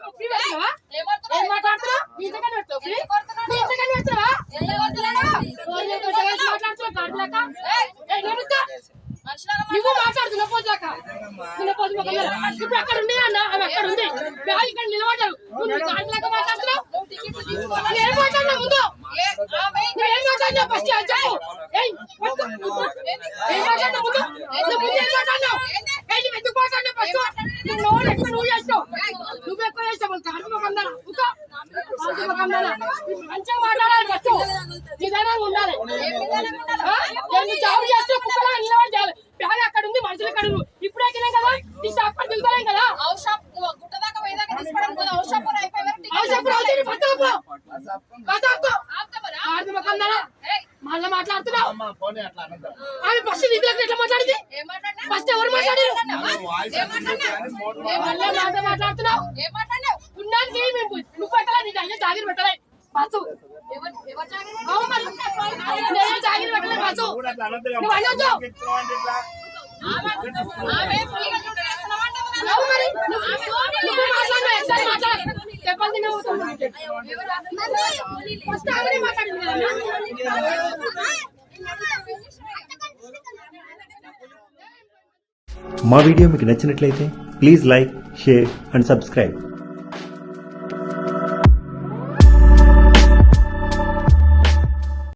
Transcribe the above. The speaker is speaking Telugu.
నువ్వు మాట్లాడుతున్నావు? పోతాక నిన్న ఇప్పుడు అక్కడ ఉంది అన్న అవి అక్కడ ఉంది బ్యాగ్ ఇక్కడ నిలబడ్డారు నువ్వు నీ మాట్లాడుతున్నావు నేను మాట్లాడినా ముందు నువ్వేం మాట్లాడినావు ఫస్ట్ చెప్పు ఏం మాట్లాడినా ముందు నువ్వు ముందు ఏం మాట్లాడినావు ఏయ్, నువ్వు ఎందుకు మాట్లాడినావు ఫస్ట్ నువ్వు నోరు ఎక్కువ నువ్వు చేస్తావు నువ్వు ఎక్కువ చేస్తావు కాదు మొకందాన ఉక్క కాదు మొకందాన మంచిగా మాట్లాడాలి. ఫస్ట్ నిదానంగా ఉండాలి? నేను జాబ్ చేస్తే కుక్కలా నిలబడి చేయాలి బ్యాగ్ అక్కడ ఉంది మనుషులు ఉన్నారు. ఇప్పుడే ఎక్కినాం కదా ఈ షాప్ పడి దిగుతాం కదా. మళ్ళీ మాట్లాడుతున్నావు. ఆమె ఫస్ట్ నిధులకు ఎట్లా మాట్లాడింది? ఫస్ట్ ఎవరు మాట్లాడారు? మళ్ళీ మాట్లాడుతున్నావు? పెట్టాలి నీకు అయ్యే జాగిరి పెట్టలే బస్సు అవును మరి. నేనే జాగిరి పెట్టలే బస్సు కూడా అట్లా అనద్దు కదా. నువ్వు అనొద్దు. చెప్తున్నావు అంటే ఇట్లా. అవును మరి. నువ్వు మాట్లాడినావు, ఒకసారి మాట్లాడు. చెప్పాలి నువ్వు ఫస్ట్ ఆమెనే మాట్లాడింది కదా. మా వీడియో మీకు నచ్చినట్లయితే please like share and subscribe